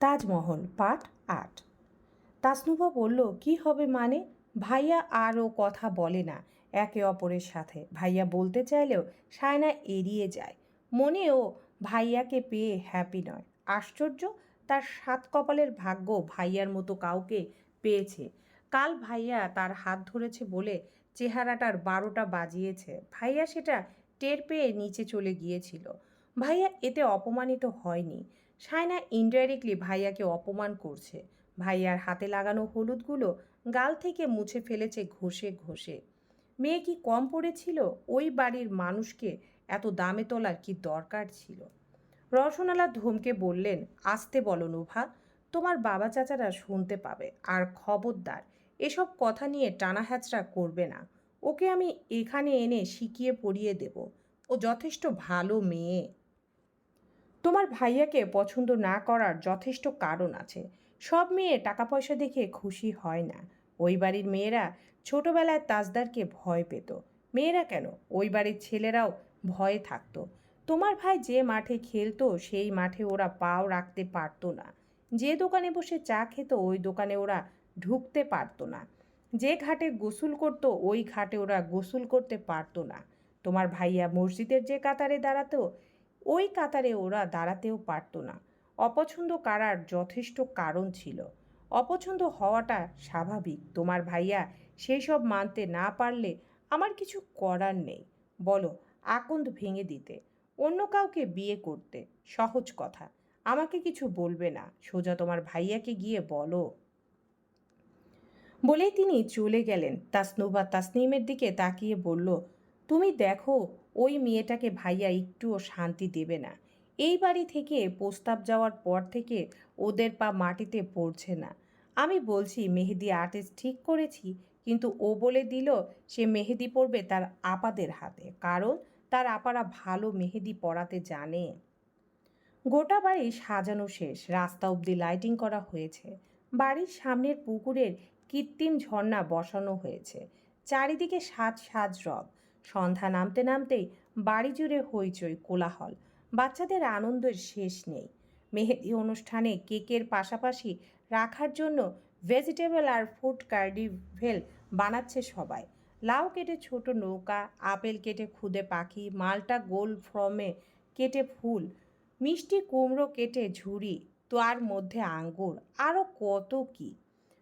তাজমহল পাঠ আট। তাসনুভা বলল, কি হবে মানে? ভাইয়া আরও কথা বলে না, একে অপরের সাথে। ভাইয়া বলতে চাইলেও সায়না এড়িয়ে যায়। মনে ও ভাইয়াকে পেয়ে হ্যাপি নয়। আশ্চর্য, তার সাত কপালের ভাগ্য ভাইয়ার মতো কাউকে পেয়েছে। কাল ভাইয়া তার হাত ধরেছে বলে চেহারাটার বারোটা বাজিয়েছে। ভাইয়া সেটা টের পেয়ে নিচে চলে গিয়েছিল। ভাইয়া এতে অপমানিত হয়নি। সায়না ইনডাইরেক্টলি ভাইয়াকে অপমান করছে। ভাইয়ার হাতে লাগানো হলুদগুলো গাল থেকে মুছে ফেলেছে ঘষে ঘষে। মেয়ে কি কম পড়েছিল? ওই বাড়ির মানুষকে এত দামে তোলার কি দরকার ছিল? রসনালা ধমকে বললেন, আসতে বলো নোভা, তোমার বাবা চাচারা শুনতে পাবে আর খবরদার। এসব কথা নিয়ে টানা হ্যাচড়া করবে না। ওকে আমি এখানে এনে শিখিয়ে পড়িয়ে দেব। ও যথেষ্ট ভালো মেয়ে। তোমার ভাইয়াকে পছন্দ না করার যথেষ্ট কারণ আছে। সব মেয়ে টাকা পয়সা দেখে খুশি হয় না। ওই বাড়ির মেয়েরা ছোটবেলায় তাজদারকে ভয় পেত। মেয়েরা কেন? ওই বাড়ির ছেলেরাও ভয়ে থাকতো। তোমার ভাই যে মাঠে খেলতো, সেই মাঠে ওরা পাও রাখতে পারতো না। যে দোকানে বসে চা খেত, ওই দোকানে ওরা ঢুকতে পারতো না। যে ঘাটে গোসল করতো, ওই ঘাটে ওরা গোসল করতে পারতো না। তোমার ভাইয়া মসজিদের যে কাতারে দাঁড়াতো ওই কাতারে ওরা দাঁড়াতেও পারতো না। অপছন্দ করার যথেষ্ট কারণ ছিল। অপছন্দ হওয়াটা স্বাভাবিক। তোমার ভাইয়া সেই সব মানতে না পারলে আমার কিছু করার নেই। বলো, আকন্দ ভেঙে দিতে। অন্য কাউকে বিয়ে করতে। সহজ কথা। আমাকে কিছু বলবে না। সোজা তোমার ভাইয়াকে গিয়ে বলো। বলেই তিনি চলে গেলেন। তাসনুবা তাসনিমের দিকে তাকিয়ে বলল তুমি দেখো, ওই মেয়েটাকে ভাইয়া একটুও শান্তি দেবে না। এই বাড়ি থেকে প্রস্তাব যাওয়ার পর থেকে ওদের পা মাটিতে পড়ছে না। আমি বলছি, মেহেদি আর্টিস্ট ঠিক করেছি, কিন্তু ও বলে দিল সে মেহেদি পড়বে তার আপাদের হাতে। কারণ তার আপারা ভালো মেহেদি পড়াতে জানে। গোটা বাড়ি সাজানো শেষ। রাস্তা অবধি লাইটিং করা হয়েছে। বাড়ির সামনের পুকুরের কৃত্রিম ঝর্ণা বসানো হয়েছে। চারিদিকে সাজ সাজ রব। সন্ধ্যা নামতে নামতেই বাড়ি জুড়ে হইচই, কোলাহল। বাচ্চাদের আনন্দের শেষ নেই। মেহেদি অনুষ্ঠানে কেকের পাশাপাশি রাখার জন্য ভেজিটেবল আর ফুড কার্ডিভেল বানাচ্ছে সবাই। লাউ কেটে ছোট নৌকা, আপেল কেটে খুদে পাখি, মালটা গোল ফ্রমে কেটে ফুল, মিষ্টি কুমড়ো কেটে ঝুড়ি, তার মধ্যে আঙ্গুর আরও কত কি।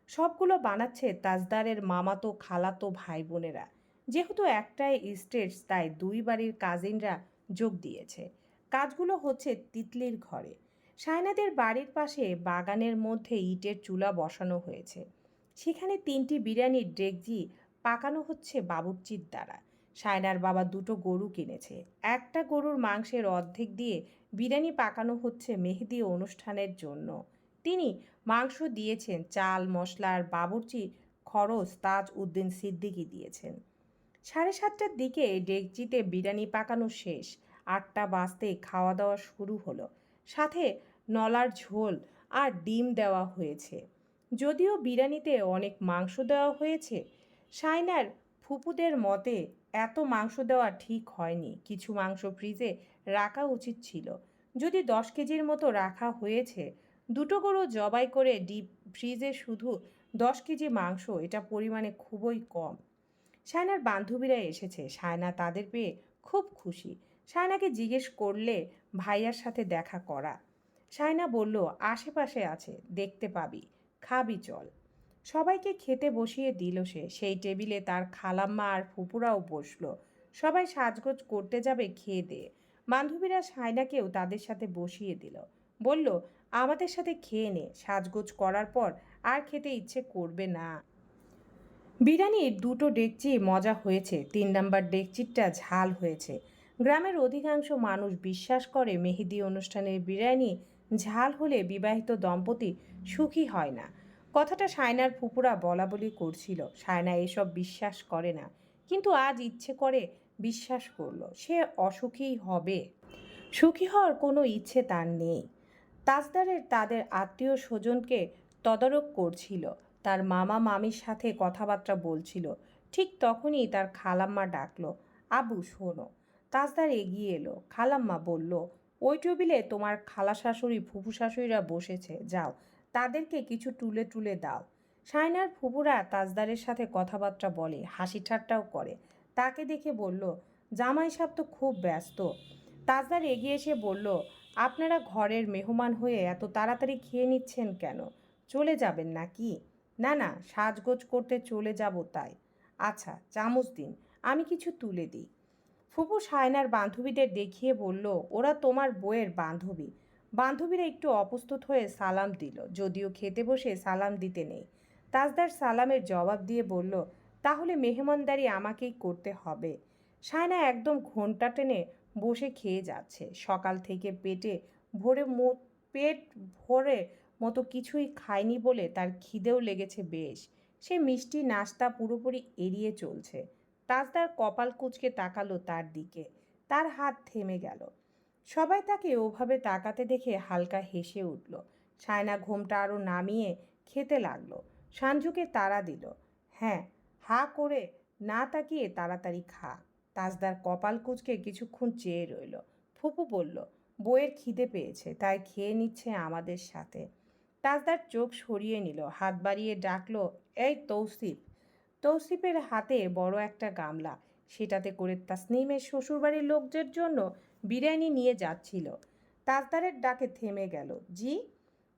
সবগুলো বানাচ্ছে তাজদারের মামাতো খালাতো ভাই বোনেরা যেহেতু একটাই স্টেজ তাই দুই বাড়ির কাজিনরা যোগ দিয়েছে। কাজগুলো হচ্ছে তিতলির ঘরে। সায়নাদের বাড়ির পাশে বাগানের মধ্যে ইটের চুলা বসানো হয়েছে। সেখানে তিনটি বিরিয়ানির ডেকজি পাকানো হচ্ছে বাবুর্চির দ্বারা। সায়নার বাবা দুটো গরু কিনেছে। একটা গরুর মাংসের অর্ধেক দিয়ে বিরিয়ানি পাকানো হচ্ছে মেহেদি অনুষ্ঠানের জন্য। তিনি মাংস দিয়েছেন, চাল, মশলার বাবুর্চি খরচ তাজ উদ্দিন সিদ্দিকি দিয়েছেন। সাড়ে সাতটার দিকে ডেকচিতে বিরিয়ানি পাকানো শেষ। আটটা বাজতে খাওয়া দাওয়া শুরু হলো। সাথে নলার ঝোল আর ডিম দেওয়া হয়েছে। যদিও বিরিয়ানিতে অনেক মাংস দেওয়া হয়েছে সাইনার ফুপুদের মতে এত মাংস দেওয়া ঠিক হয়নি। কিছু মাংস ফ্রিজে রাখা উচিত ছিল। যদি দশ কেজির মতো রাখা হয়েছে, দুটো গরু জবাই করে ডিপ ফ্রিজে শুধু দশ কেজি মাংস, এটা পরিমাণে খুবই কম। সায়নার বান্ধবীরা এসেছে। সায়না তাদের পেয়ে খুব খুশি। সায়নাকে জিজ্ঞেস করলে ভাইয়ার সাথে দেখা করা। সায়না বলল, আশেপাশে আছে, দেখতে পাবি। খাবি চল। সবাইকে খেতে বসিয়ে দিল সে। সেই টেবিলে তার খালাম্মা আর ফুপুরাও বসল। সবাই সাজগোজ করতে যাবে খেয়ে দিয়ে। বান্ধবীরা সায়নাকেও তাদের সাথে বসিয়ে দিল। বলল, আমাদের সাথে খেয়ে নে। সাজগোজ করার পর আর খেতে ইচ্ছে করবে না। বিরিয়ানির দুটো ডেকচি মজা হয়েছে, তিন নাম্বার ডেকচিরটা ঝাল হয়েছে। গ্রামের অধিকাংশ মানুষ বিশ্বাস করে মেহেদি অনুষ্ঠানের বিরিয়ানি ঝাল হলে বিবাহিত দম্পতি সুখী হয় না। কথাটা সায়নার ফুপুরা বলা বলি করছিল, সায়না এসব বিশ্বাস করে না। কিন্তু আজ ইচ্ছে করে বিশ্বাস করল, সে অসুখী হবে। সুখী হওয়ার কোনো ইচ্ছে তার নেই। তাজদারের তাদের আত্মীয় স্বজনকে তদারক করছিল। তার মামা মামির সাথে কথাবার্তা বলছিল। ঠিক তখনই তার খালাম্মা ডাকলো, আবু, শোনো। তাজদার এগিয়ে এলো। খালাম্মা বলল, ওই টেবিলে তোমার খালা শাশুড়ি ফুফু শাশুড়িরা বসেছে, যাও, তাদেরকে কিছু টুলে টুলে দাও। সায়নার ফুপুরা তাজদারের সাথে কথাবার্তা বলে, হাসি ঠাট্টাও করে। তাকে দেখে বলল, জামাই সাহেব তো খুব ব্যস্ত। তাজদার এগিয়ে এসে বলল, আপনারা ঘরের মেহমান হয়ে এত তাড়াতাড়ি খেয়ে নিচ্ছেন কেন? চলে যাবেন নাকি? না না, সাজগোজ করতে চলে যাব তাই। আচ্ছা চামচ দিন, আমি কিছু তুলে দিই। ফুপু সায়নার বান্ধবীদের দেখিয়ে বলল, ওরা তোমার বইয়ের বান্ধবী। বান্ধবীরা একটু অপ্রস্তুত হয়ে সালাম দিল, যদিও খেতে বসে সালাম দিতে নেই। তাজদার সালামের জবাব দিয়ে বলল, তাহলে মেহমানদারি আমাকেই করতে হবে। সায়না একদম ঘণ্টা টেনে বসে খেয়ে যাচ্ছে। সকাল থেকে পেটে ভরে পেট ভরে মতো কিছুই খায়নি বলে তার খিদেও লেগেছে বেশ। সে মিষ্টি নাস্তা পুরোপুরি এড়িয়ে চলছে। তাজদার কপাল কুচকে তাকালো তার দিকে। তার হাত থেমে গেল। সবাই তাকে ওভাবে তাকাতে দেখে হালকা হেসে উঠল। সায়না ঘোমটা আরও নামিয়ে খেতে লাগল। সাঞ্জুকে তাড়া দিল। হ্যাঁ হা করে না তাকিয়ে তাড়াতাড়ি খা। তাজদার কপাল কুচকে কিছুক্ষণ চেয়ে রইল। ফুপু বলল বইয়ের খিদে পেয়েছে, তাই খেয়ে নিচ্ছে আমাদের সাথে। তাজদার চোখ সরিয়ে নিল, হাত বাড়িয়ে ডাকলো, এই তৌসিফ। তৌসিফের হাতে বড় একটা গামলা, সেটাতে করে তাসনিমের শ্বশুরবাড়ির লোকদের জন্য বিরিয়ানি নিয়ে যাচ্ছিল। তাজদারের ডাকে থেমে গেল, জি?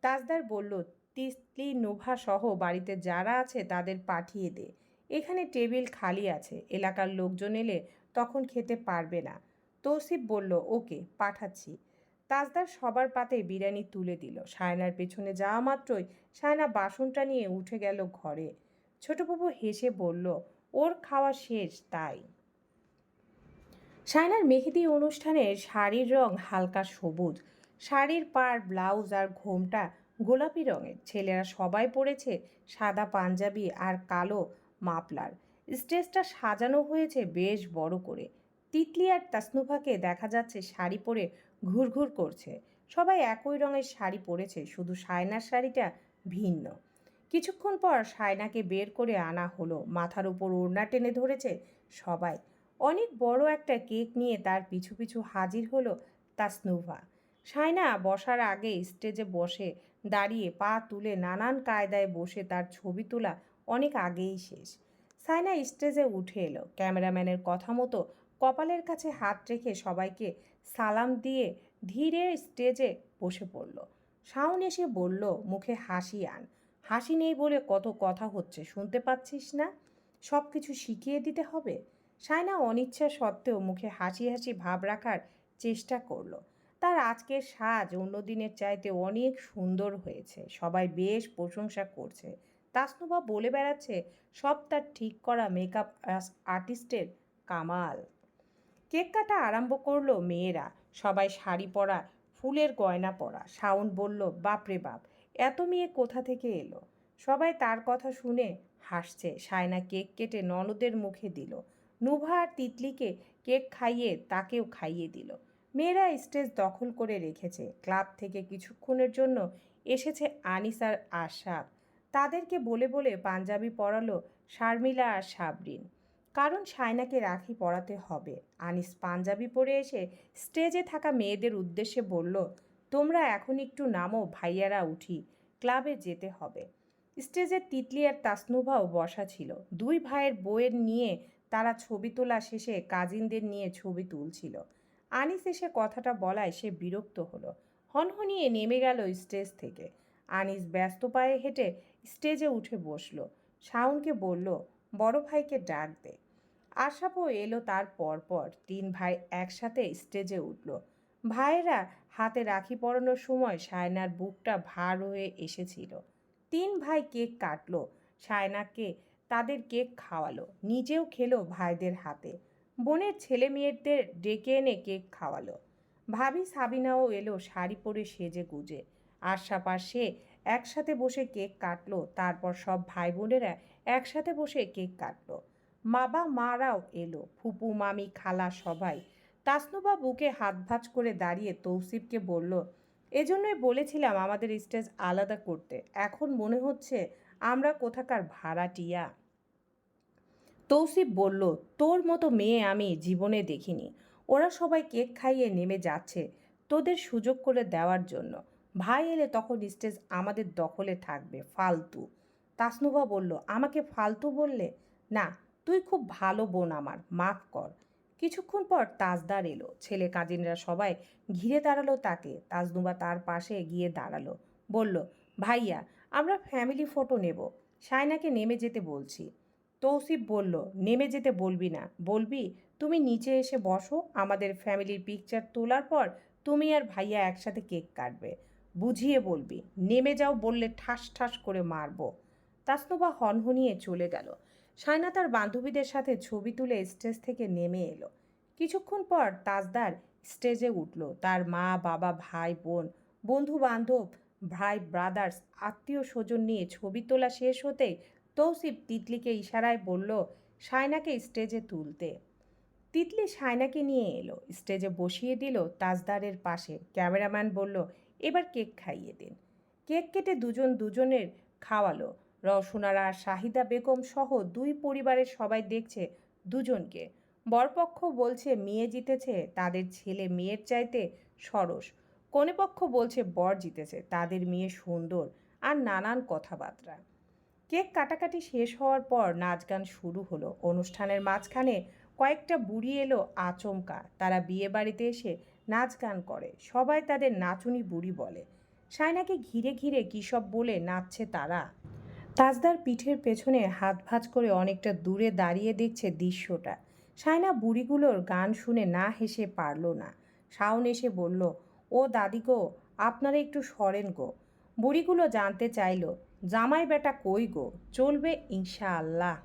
তাজদার বলল তিসলি নোভা সহ বাড়িতে যারা আছে তাদের পাঠিয়ে দে, এখানে টেবিল খালি আছে, এলাকার লোকজন এলে তখন খেতে পারবে না। তৌসিফ বলল, ওকে, পাঠাচ্ছি। তাজদার সবার পাতে বিরিয়ানি তুলে দিল। সায়নার পেছনে যাওয়া মাত্রই সায়না বাসনটা নিয়ে উঠে গেল ঘরে। ছোটবাবু হেসে বলল, ওর খাওয়া শেষ, তাই। সায়নার মেহেদি অনুষ্ঠানের শাড়ির রং হালকা সবুজ। শাড়ির পাড়, ব্লাউজ আর ঘোমটা গোলাপি রঙের। ছেলেরা সবাই পরেছে সাদা পাঞ্জাবি আর কালো মাপলার স্টেজটা সাজানো হয়েছে বেশ বড় করে। তিতলি আর তাসনুভাকে দেখা যাচ্ছে শাড়ি পরে ঘুরঘুর করছে। সবাই একই রঙের শাড়ি পরেছে, শুধু সায়নার শাড়িটা ভিন্ন। কিছুক্ষণ পর সায়নাকে বের করে আনা হলো। মাথার উপর ওড়না টেনে ধরেছে সবাই। অনেক বড় একটা কেক নিয়ে তার পিছু পিছু হাজির হলো তাসনুভা। সায়না বসার আগে স্টেজে বসে দাঁড়িয়ে পা তুলে নানান কায়দায় বসে তার ছবি তোলা অনেক আগেই শেষ। সায়না স্টেজে উঠে এলো। ক্যামেরাম্যানের কথা মতো কপালের কাছে হাত রেখে সবাইকে সালাম দিয়ে ধীরে স্টেজে বসে পড়ল। শাওন এসে বলল, মুখে হাসি আন। হাসি নেই বলে কত কথা হচ্ছে, শুনতে পাচ্ছিস না? সব কিছু শিখিয়ে দিতে হবে? সায়না অনিচ্ছা সত্ত্বেও মুখে হাসি হাসি ভাব রাখার চেষ্টা করল। তার আজকের সাজ অন্য দিনের চাইতে অনেক সুন্দর হয়েছে। সবাই বেশ প্রশংসা করছে। তাসনুবা বলে বেড়াচ্ছে, সব তার ঠিক করা মেকআপ আর্টিস্টের কামাল। কেক কাটা আরম্ভ করল মেয়েরা। সবাই শাড়ি পরা, ফুলের গয়না পরা। শাওন বলল, বাপরে বাপ, এত মেয়ে কোথা থেকে এলো? সবাই তার কথা শুনে হাসছে। সায়না কেক কেটে ননদের মুখে দিল। নুভা আর তিতলিকে কেক খাইয়ে তাকেও খাইয়ে দিল। মেয়েরা স্টেজ দখল করে রেখেছে। ক্লাব থেকে কিছুক্ষণের জন্য এসেছে আনিসার আশাব তাদেরকে বলে বলে পাঞ্জাবি পরালো শারমিলা আর সাবরিন। কারণ সায়নাকে রাখি পড়াতে হবে। আনিস পাঞ্জাবি পরে এসে স্টেজে থাকা মেয়েদের উদ্দেশ্যে বলল, তোমরা এখন একটু নামো, ভাইয়ারা উঠি, ক্লাবে যেতে হবে। স্টেজে তিতলি আর তাসনুভাও বসা ছিল। দুই ভাইয়ের বইয়ের নিয়ে তারা ছবি তোলা শেষে কাজিনদের নিয়ে ছবি তুলছিল। আনিস এসে কথাটা বলায় সে বিরক্ত হলো। হনহনিয়ে নেমে গেল স্টেজ থেকে। আনিস ব্যস্ত পায়ে হেঁটে স্টেজে উঠে বসল। শাওনকে বলল বড় ভাইকে ডাক দে। আশাপও এলো তার পরপর। তিন ভাই একসাথে স্টেজে উঠল। ভাইয়েরা হাতে রাখি পরানোর সময় সায়নার বুকটা ভার হয়ে এসেছিল। তিন ভাই কেক কাটলো। সায়নাকে তাদের কেক খাওয়ালো। নিজেও খেলো ভাইদের হাতে। বোনের ছেলে মেয়েদের ডেকে এনে কেক খাওয়ালো। ভাবি সাবিনাও এলো শাড়ি পরে সেজে গুজে। আশাপ আর সে একসাথে বসে কেক কাটলো। তারপর সব ভাই বোনেরা একসাথে বসে কেক কাটলো। বাবা মারাও এলো। ফুপু, মামি, খালা সবাই। তাসনুবা বুকে হাত ভাঁজ করে দাঁড়িয়ে তৌসিফকে বলল, এজন্যই বলেছিলাম আমাদের স্টেজ আলাদা করতে। এখন মনে হচ্ছে আমরা কোথাকার ভাড়াটিয়া তৌসিফ বলল, তোর মতো মেয়ে আমি জীবনে দেখিনি। ওরা সবাই কেক খাইয়ে নেমে যাচ্ছে তোদের সুযোগ করে দেওয়ার জন্য। ভাই এলে তখন স্টেজ আমাদের দখলে থাকবে, ফালতু। তাসনুভা বলল, আমাকে ফালতু বললে? না, তুই খুব ভালো বোন আমার, মাফ কর। কিছুক্ষণ পর তাজদার এলো, ছেলে কাজিনরা সবাই ঘিরে দাঁড়াল তাকে। তাজনুবা তার পাশে গিয়ে দাঁড়াল, বলল, ভাইয়া, আমরা ফ্যামিলি ফটো নেব সায়নাকে নেমে যেতে বলছি। তৌসিফ বলল, নেমে যেতে বলবি না, বলবি, তুমি নিচে এসে বসো, আমাদের ফ্যামিলির পিকচার তোলার পর তুমি আর ভাইয়া একসাথে কেক কাটবে। বুঝিয়ে বলবি, নেমে যাও বললে ঠাস ঠাস করে মারবো। তাসনুবা হনহনিয়ে চলে গেল। সায়না তার বান্ধবীদের সাথে ছবি তুলে স্টেজ থেকে নেমে এলো। কিছুক্ষণ পর তাজদার স্টেজে উঠল। তার মা, বাবা, ভাই, বোন বন্ধু বান্ধব ভাই ব্রাদার্স আত্মীয় স্বজন নিয়ে ছবি তোলা শেষ হতেই তৌসিফ তিতলিকে ইশারায় বলল, সায়নাকে স্টেজে তুলতে। তিতলি সায়নাকে নিয়ে এলো। স্টেজে বসিয়ে দিল তাজদারের পাশে। ক্যামেরাম্যান বলল, এবার কেক খাইয়ে দিন। কেক কেটে দুজন দুজনের খাওয়ালো। রওশনারা, শাহিদা বেগম সহ দুই পরিবারের সবাই দেখছে দুজনকে। বরপক্ষ বলছে, মেয়ে জিতেছে, তাদের ছেলে মেয়ের চাইতে সরস। কনেপক্ষ বলছে, বর জিতেছে, তাদের মেয়ে সুন্দর। আর নানান কথাবার্তা। কেক কাটাকাটি শেষ হওয়ার পর নাচ গান শুরু হলো। অনুষ্ঠানের মাঝখানে কয়েকটা বুড়ি এলো আচমকা। তারা বিয়ে বাড়িতে এসে নাচ গান করে। সবাই তাদের নাচুনি বুড়ি বলে। সায়নাকে ঘিরে ঘিরে কী সব বলে নাচছে তারা? তাজদার পিঠের পেছনে হাত ভাজ করে অনেকটা দূরে দাঁড়িয়ে দেখছে দৃশ্যটা। সায়না বুড়িগুলোর গান শুনে না হেসে পারল না। শাওন এসে বলল, ও দাদি গো, আপনারা একটু সরেন গো। বুড়িগুলো জানতে চাইল, জামাই বেটা কই গো? চলবে ইনশাআল্লাহ।